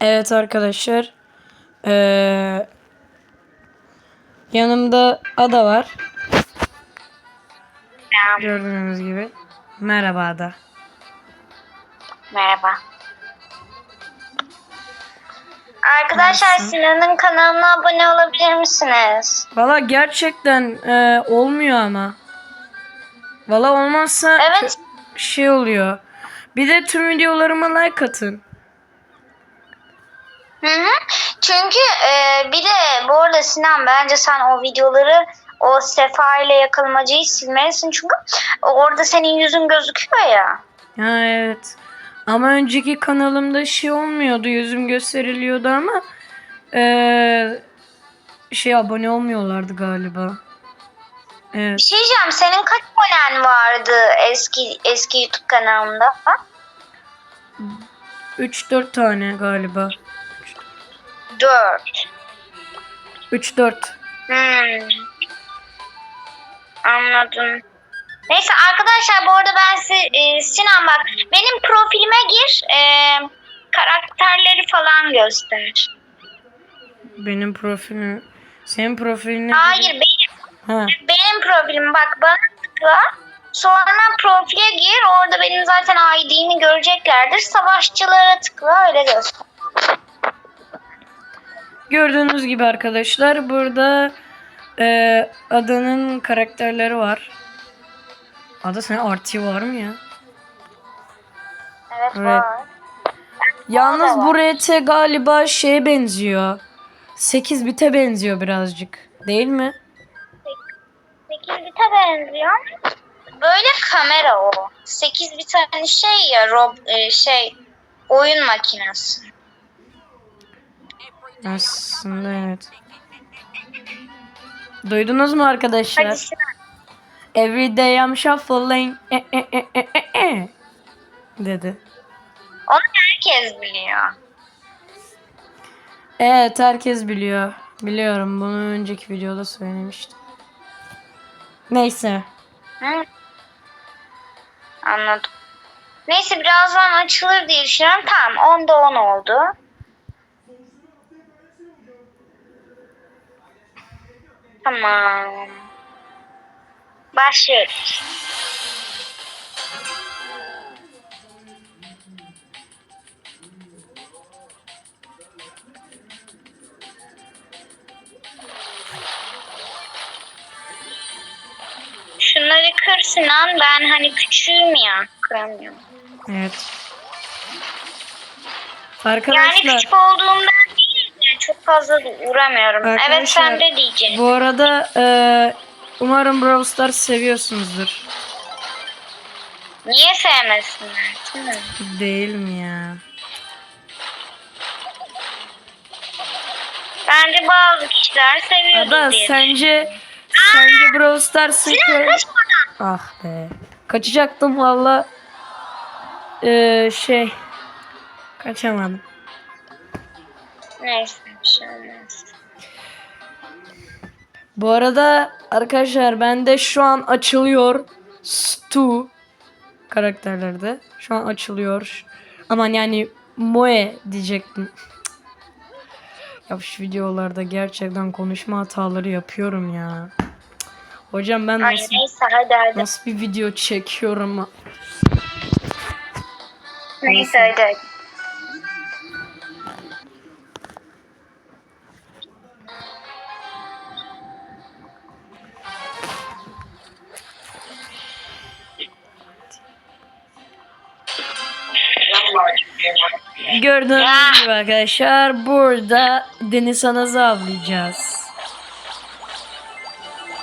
Evet arkadaşlar. Ee, yanımda Ada var. Selam. Gördüğünüz gibi. Merhaba Ada. Merhaba. Arkadaşlar? Sinan'ın kanalına abone olabilir misiniz? Valla gerçekten e, olmuyor ama. Valla olmazsa Evet. şey oluyor. Bir de tüm videolarıma like atın. Hı hı. Çünkü e, bir de bu arada Sinan bence sen o videoları o Sefa ile yakalamacıyı silmelisin çünkü orada senin yüzün gözüküyor ya. Ha evet. Ama önceki kanalımda şey olmuyordu. Yüzüm gösteriliyordu ama e, şey abone olmuyorlardı galiba. Evet. Bir şey diyeceğim senin kaç abonen vardı eski eski YouTube kanalında? 3-4 tane galiba. Dört. 3-4. Hmm. Anladım. Neyse arkadaşlar bu arada ben size e, Sinan bak benim profilime gir e, karakterleri falan göster. Benim profilim. Senin profilini... Hayır benim Ha. benim profilim bak bana tıkla sonra profile gir orada benim zaten ID'mi göreceklerdir savaşçılara tıkla öyle göster. Gördüğünüz gibi arkadaşlar burada e, adanın karakterleri var. Ada senin RT var mı ya? Evet, Evet. var. Yalnız bu RT galiba şeye benziyor. 8 bite benziyor birazcık. Değil mi? 8 bite benziyor. Böyle kamera o. 8 bit hani şey ya rob, e, şey oyun makinesi. Aslında evet. Duydunuz mu arkadaşlar? Every day I'm shuffling. E, e, e, e, e, e. Dedi. Onu herkes biliyor. Evet herkes biliyor. Biliyorum bunu önceki videoda söylemiştim. Neyse. Hı? Anladım. Neyse birazdan açılır diye düşünüyorum. Tamam 10'da 10 oldu. Tamam. Başlıyoruz. Şunları kır Sinan. Ben hani küçüğüm ya. Kıramıyorum. Evet. Yani Arkadaşlar. küçük değil de çok fazla uğramıyorum. Evet Arkadaşlar, sen de diyeceksin. Bu arada e, umarım Brawl Stars seviyorsunuzdur. Niye sevmesinler? Değil mi? Ya? Bence bazı kişiler seviyordur Ada diye. sence sence Brawl Stars'ın. Ah be. Kaçacaktım valla. Ee, şey. Kaçamadım. Neyse bir şey olmaz. Bu arada arkadaşlar bende şu an açılıyor Stu karakterlerde. Şu an açılıyor. Aman yani Moe diyecektim. Ya şu videolarda gerçekten konuşma hataları yapıyorum ya. Hocam ben Ay nasıl, neyse hadi hadi. nasıl bir video çekiyorum? Neyse hadi hadi. Gördüğünüz gibi arkadaşlar burada deniz anası avlayacağız.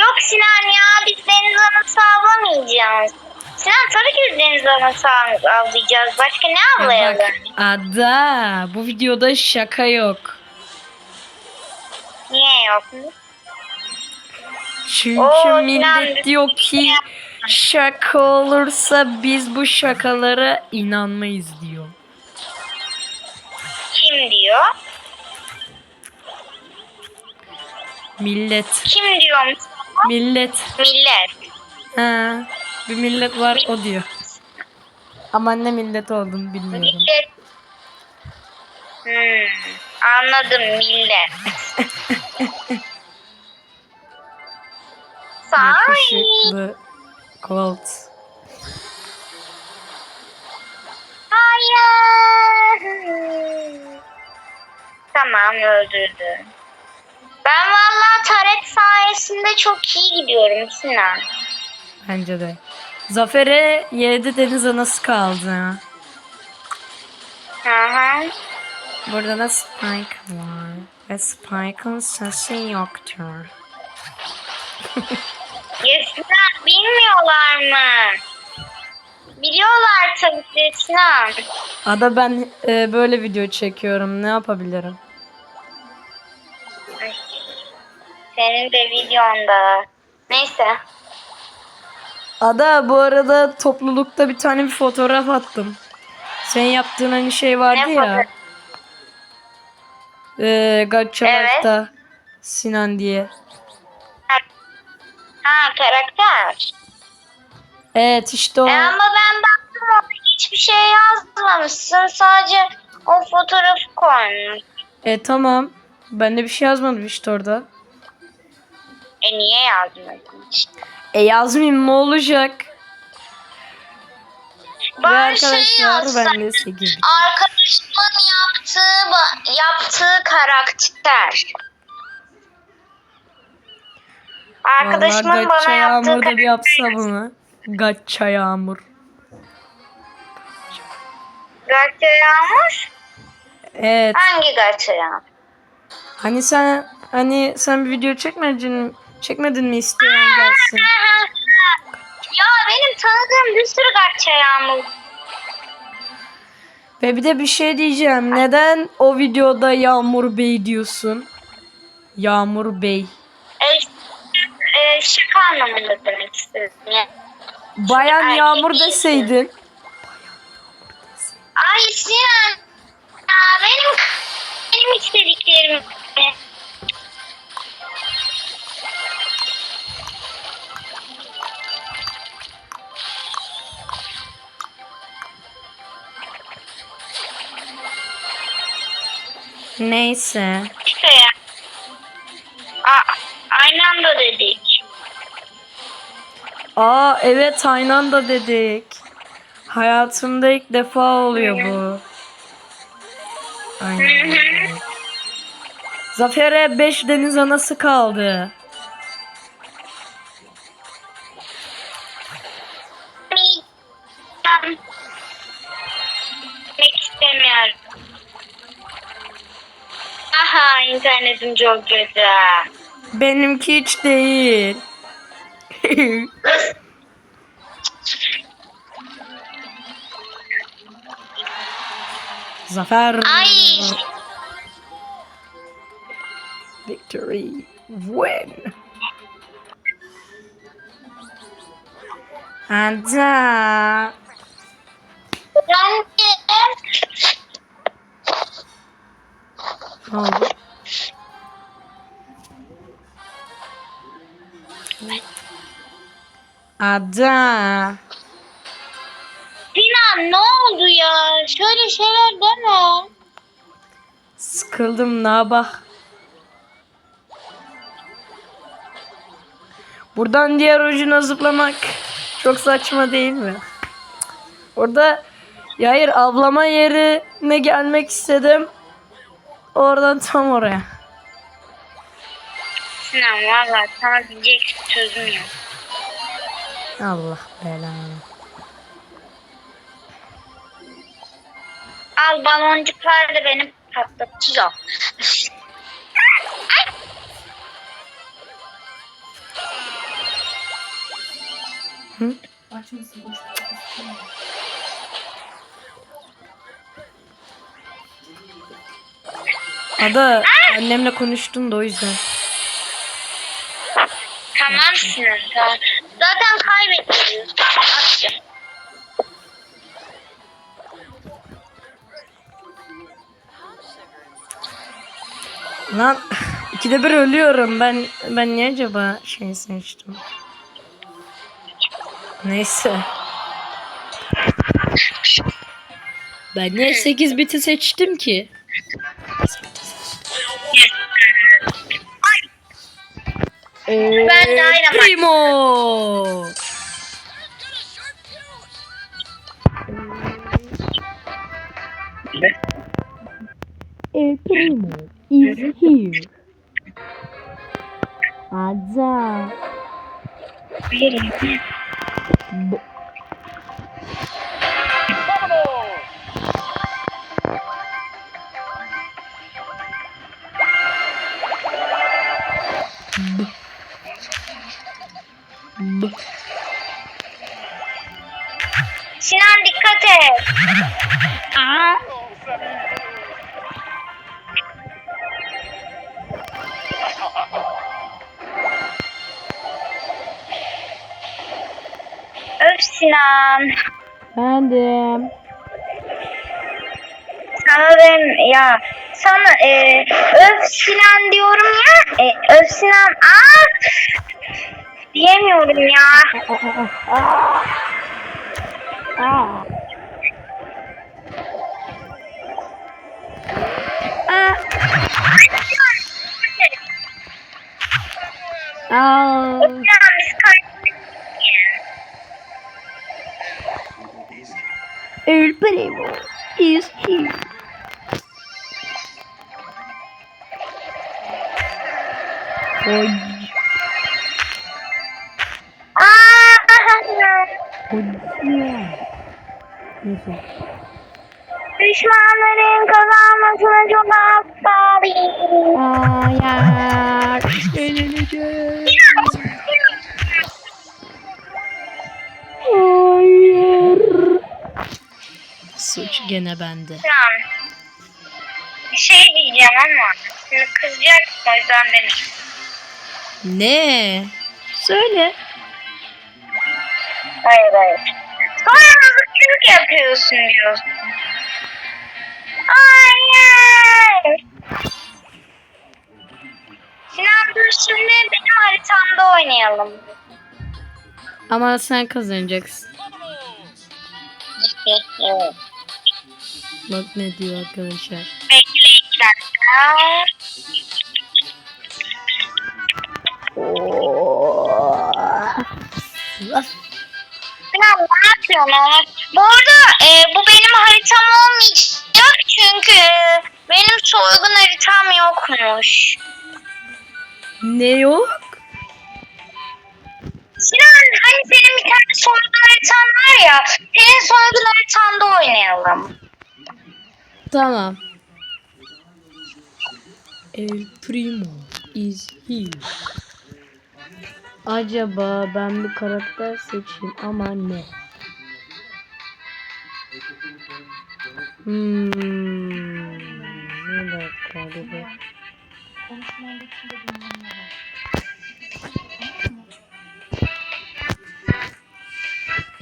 Yok Sinan ya biz deniz anası avlamayacağız. Sinan tabii ki deniz anası av- avlayacağız. Başka ne Ya avlayalım? bak ada bu videoda şaka yok. Niye yok? Çünkü Oo, millet Sinan, diyor ki şaka olursa biz bu şakalara inanmayız diyor. Kim diyor? Millet. Kim diyor? Millet. Millet. Ha, bir millet var o diyor. Ama ne millet olduğunu bilmiyorum. Millet Hmm, anladım millet. Yakışıklı Colt. Hayır. Tamam öldürdü. Ben vallahi taret sayesinde çok iyi gidiyorum Sinan. Bence de. Zafer'e 7 deniz anası kaldı. hı. Burada da Spike var. Ve Spike'ın sesi yoktur. Sinan bilmiyorlar tabii ki. Ada ben e, böyle video çekiyorum. Ne yapabilirim? Senin de videonda. Neyse. Ada bu arada toplulukta bir tane bir fotoğraf attım. Senin yaptığın hani şey vardı Ne ya. fotoğraf? E, Gacha Life'da Sinan diye. Ha karakter. Evet işte o. E ama ben orada hiçbir şey yazmamışsın. Sadece o fotoğrafı koymuş. E tamam. Ben de bir şey yazmadım işte orada. E niye yazmadın işte? E yazmayayım ne olacak? Ve Bari şey arkadaşlar ben de 8 Arkadaşımın yaptığı, ba- yaptığı karakter. Arkadaşımın bana yaptığı Yağmur da bir yapsa bunu. Gacha Yağmur. Gacha Yağmur? Evet. Hangi Gacha Yağmur? Hani sen hani sen bir video çekmedin çekmedin mi isteyen gelsin. ya benim tanıdığım bir sürü Gacha Yağmur. Ve bir de bir şey diyeceğim. Neden o videoda Yağmur Bey diyorsun? Yağmur Bey. E, e, şaka anlamında demek istedim. Ya. Bayan erkek Yağmur deseydin. Ay Sinan. Ya benim benim istediklerim. Neyse. İşte ya. A- aynı anda dedik. Aa evet aynı anda dedik. Hayatımda ilk defa oluyor bu. Aynen. Zafer'e 5 deniz anası kaldı. Ben gitmek istemiyorum. Aha internetim çok kötü. Benimki hiç değil. Zafer. Ay Victory. Win. Ada. ben de Ne oldu? Ada. Oldu ya? Şöyle şeyler deme. Sıkıldım ne bak. Buradan diğer ucuna zıplamak çok saçma değil mi? Orada ya hayır avlama yerine gelmek istedim. Oradan tam oraya. Sinan valla sana diyecek sözüm yok. Allah belanı. Al baloncuklar da benim patlatıyor. Hı? Ada annemle konuştun da o yüzden. Tamam Sinan. tamam. Zaten kaybediyoruz. Lan ikide bir ölüyorum. Ben ben niye acaba şey seçtim? Neyse. Ben niye 8 biti seçtim ki? Ben Dynamite. Primo. El Primo is here. Aza. B- B- Sinan dikkat et. Aa. Sinan. Efendim. Sana ben ya sana e, öf Sinan diyorum ya. E, öf Sinan aa diyemiyorum ya. Aa. Aa. Aa. Sinan biz El Primo is here. Oy. Aa, Oy. Neyse. düşmanların kazanmasına çok az kaldı. Hayır. Gene bende. Sinan. Bir şey diyeceğim ama şimdi kızacaksın o yüzden demeyeyim. Ne? Söyle. Hayır hayır. Sonra mızıkçılık yapıyorsun diyorsun. Hayır. Sinan dur şimdi benim haritamda oynayalım. Ama sen kazanacaksın. evet. Bak ne diyor arkadaşlar. Bekle iki dakika. Sinan ne yapıyorsun? Bu arada e, bu benim haritam olmayacak çünkü e, benim soygun haritam yokmuş. Ne yok? Sinan hani senin bir tane soygun haritan var ya senin soygun haritanda oynayalım. Tamam. El Primo is here. Acaba ben bir karakter seçeyim ama ne? Hmm. Bir dakika dakika.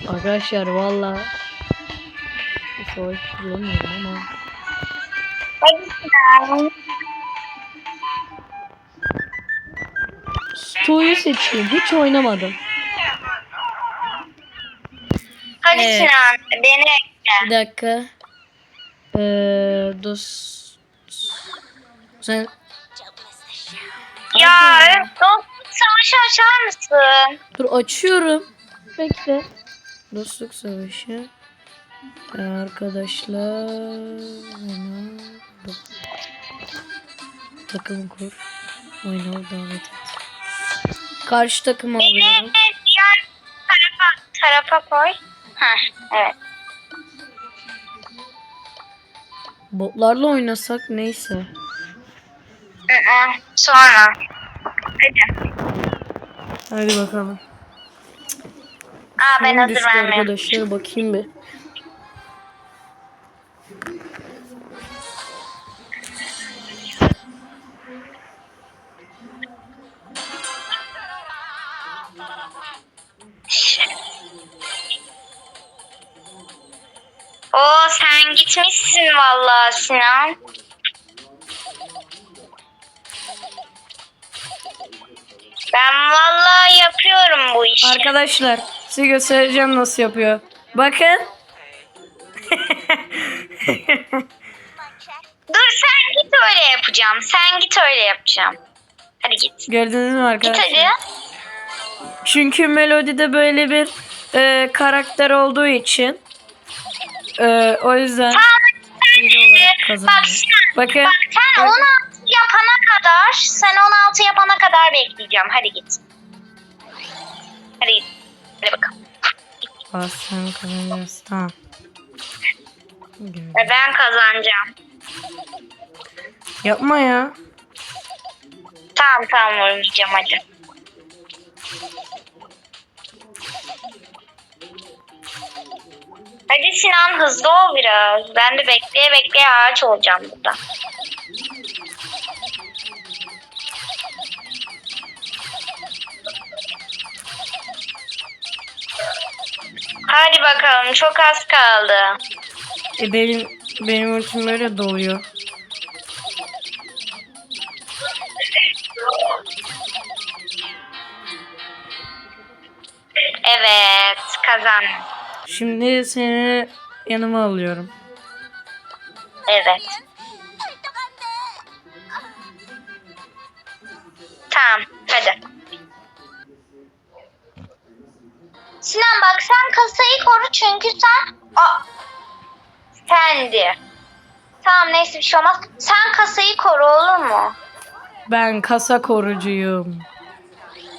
Arkadaşlar valla savaş bulamıyorum ama. Stu'yu seçeyim. Hiç oynamadım. Hadi Evet. Sinan beni ekle. Bir dakika. Ee, dost. Sen Ya öf, dostluk savaşı açar mısın? dur açıyorum. Bekle. Dostluk savaşı. Arkadaşlar. Ona... Takım kur. Oyna davet et. Karşı takımı alıyorum. diğer tarafa, tarafa koy. Heh, evet. Botlarla oynasak neyse. Hı-hı, Sonra. Hadi. Hadi bakalım. Aa ben Kim hazır düştü vermiyorum. arkadaşlar bakayım bir. Oo sen gitmişsin vallahi Sinan. Ben vallahi yapıyorum bu işi. Arkadaşlar size göstereceğim nasıl yapıyor. Bakın. Dur sen git öyle yap yapacağım. Sen git öyle yapacağım. Hadi git. Gördünüz mü Git arkadaşlar? hadi. Çünkü Melody'de böyle bir e, karakter olduğu için e, o yüzden hile olarak Bak kazanıyor. Sinan. Bakın Bak sen 16 yapana kadar, sen 16 yapana kadar bekleyeceğim. Hadi git. Hadi git. Hadi bakalım. Aa, sen kazanıyorsun. Tamam. Ve ben kazanacağım. Yapma ya. Tamam tamam vurmayacağım hadi. Hadi Sinan hızlı ol biraz. Ben de bekleye bekleye ağaç olacağım burada. Hadi bakalım çok az kaldı. E benim benim ultim böyle doğuyor. Şimdi seni yanıma alıyorum. Evet. Tamam, hadi. Sinan bak sen kasayı koru çünkü sen... Aa, sendi. Tamam neyse bir şey olmaz. Sen kasayı koru olur mu? Ben kasa korucuyum.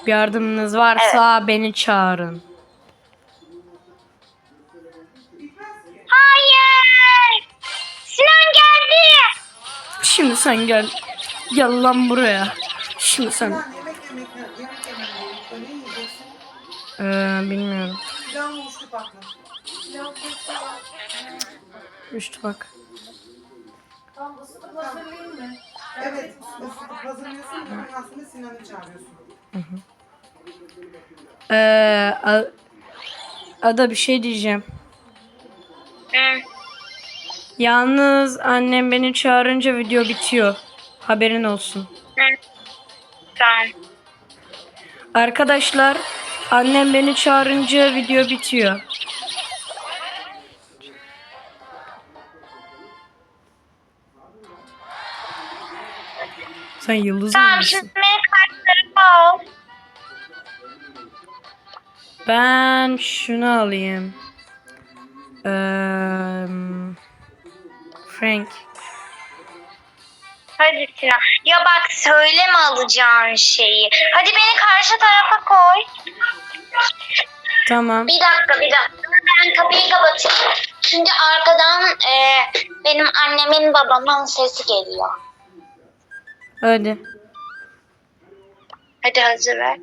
Yardımınız varsa beni çağırın. Geldi! Şimdi sen gel. Gel lan buraya. Şimdi sen. Ee, bilmiyorum. Pilav mı uçlu patlı? Pilav köfte var. Üçtü bak. Evet, ısıtıp hazırlıyorsun. Aslında Sinan'ı çağırıyorsun. Ee, A- Ada bir şey diyeceğim. Hı. Yalnız annem beni çağırınca video bitiyor. Haberin olsun. Tamam. Arkadaşlar annem beni çağırınca video bitiyor. Sen yıldız Tamam mısın? Ben şunu alayım. Ee, Frank. Hadi Sinan. Ya bak söyleme alacağın şeyi. Hadi beni karşı tarafa koy. Tamam. Bir dakika bir dakika. Ben kapıyı kapatayım. Çünkü arkadan e, benim annemin babamın sesi geliyor. Hadi. Hadi hazır ver.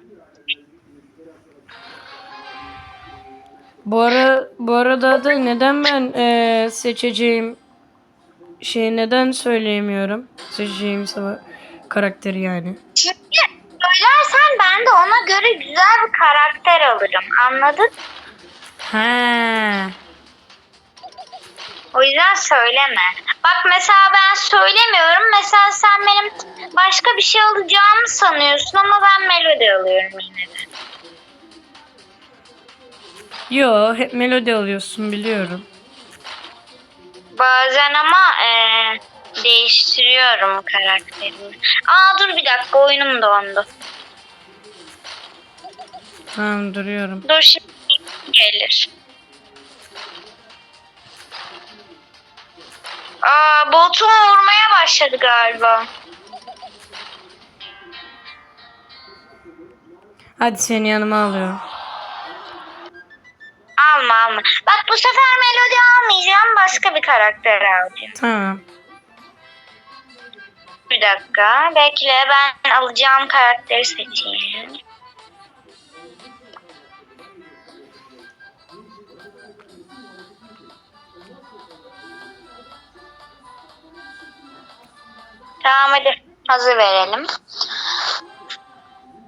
Bu ara bu arada da neden ben eee, seçeceğim şey neden söyleyemiyorum? Sava- karakteri yani. Çünkü söylersen ben de ona göre güzel bir karakter alırım. Anladın? He. O yüzden söyleme. Bak mesela ben söylemiyorum. Mesela sen benim başka bir şey alacağımı sanıyorsun ama ben melodi alıyorum yine de. Yo hep melodi alıyorsun biliyorum. Bazen ama e, değiştiriyorum karakterimi. Aa dur bir dakika oyunum dondu. Tamam duruyorum. Dur şimdi gelir. Aa botum vurmaya başladı galiba. Hadi seni yanıma alıyorum. Alma. Bak bu sefer melodi almayacağım. Başka bir karakter alacağım. Tamam. Bir dakika. Bekle ben alacağım karakteri seçeyim. Tamam hadi hazır verelim.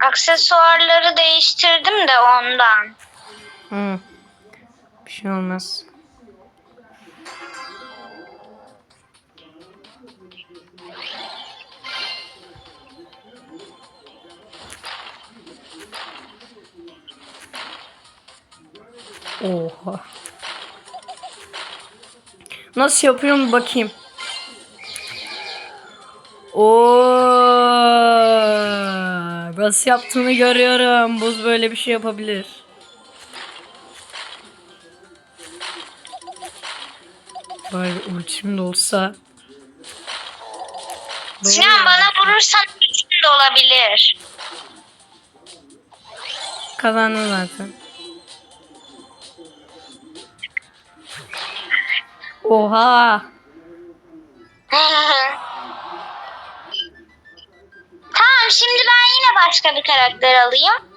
Aksesuarları değiştirdim de ondan. Hı. Şey olmaz. Oha. Nasıl yapıyorum bakayım. Oo, nasıl yaptığını görüyorum. Buz böyle bir şey yapabilir. Ultim de olsa. Sinan bana vurursan ultim de olabilir. Kazandın zaten. Oha. tamam şimdi ben yine başka bir karakter alayım.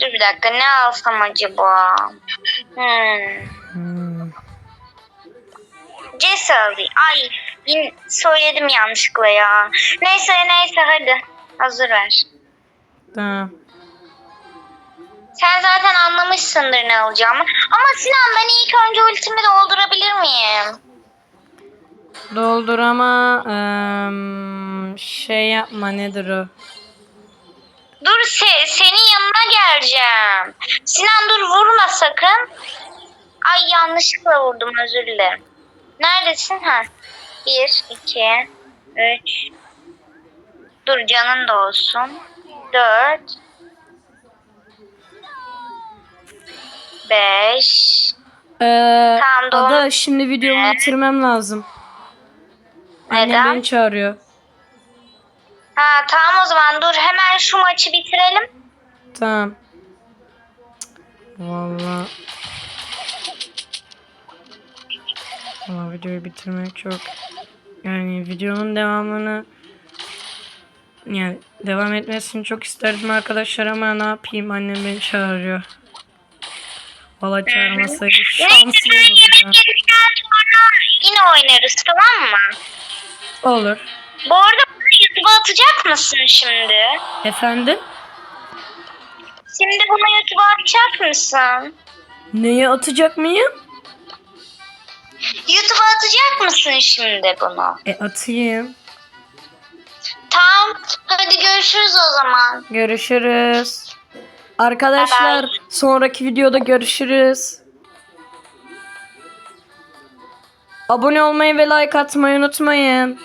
Dur bir dakika ne alsam acaba? Hmm. Hmm. Ay yine söyledim yanlışlıkla ya. Neyse neyse hadi. Hazır ver. Tamam. Sen zaten anlamışsındır ne alacağımı. Ama Sinan ben ilk önce ultimi doldurabilir miyim? Doldur ama eee, şey yapma nedir o? Dur se senin yanına geleceğim. Sinan dur vurma sakın. Ay yanlışlıkla vurdum özür dilerim. Neredesin ha? Bir, iki, üç. Dur canın da olsun. Dört. Beş. Ee, Tamam, doğru. Ada şimdi videomu bitirmem lazım. Annem Neden? beni çağırıyor. Ha tamam o zaman dur hemen şu maçı bitirelim. Tamam. Vallahi. Valla videoyu bitirmek çok yani videonun devamını yani devam etmesini çok isterdim arkadaşlar ama ne yapayım annem beni çağırıyor. Valla çağırmasaydı şanslı olurduk ha. sonra yine oynarız tamam mı? Olur. Bu arada YouTube'a atacak mısın şimdi? Efendim? Şimdi bunu YouTube'a atacak mısın? Neye atacak mıyım? YouTube'a atacak mısın şimdi bunu? E atayım. Tamam. Hadi görüşürüz o zaman. Görüşürüz. Arkadaşlar Bye bye. sonraki videoda görüşürüz. Abone olmayı ve like atmayı unutmayın.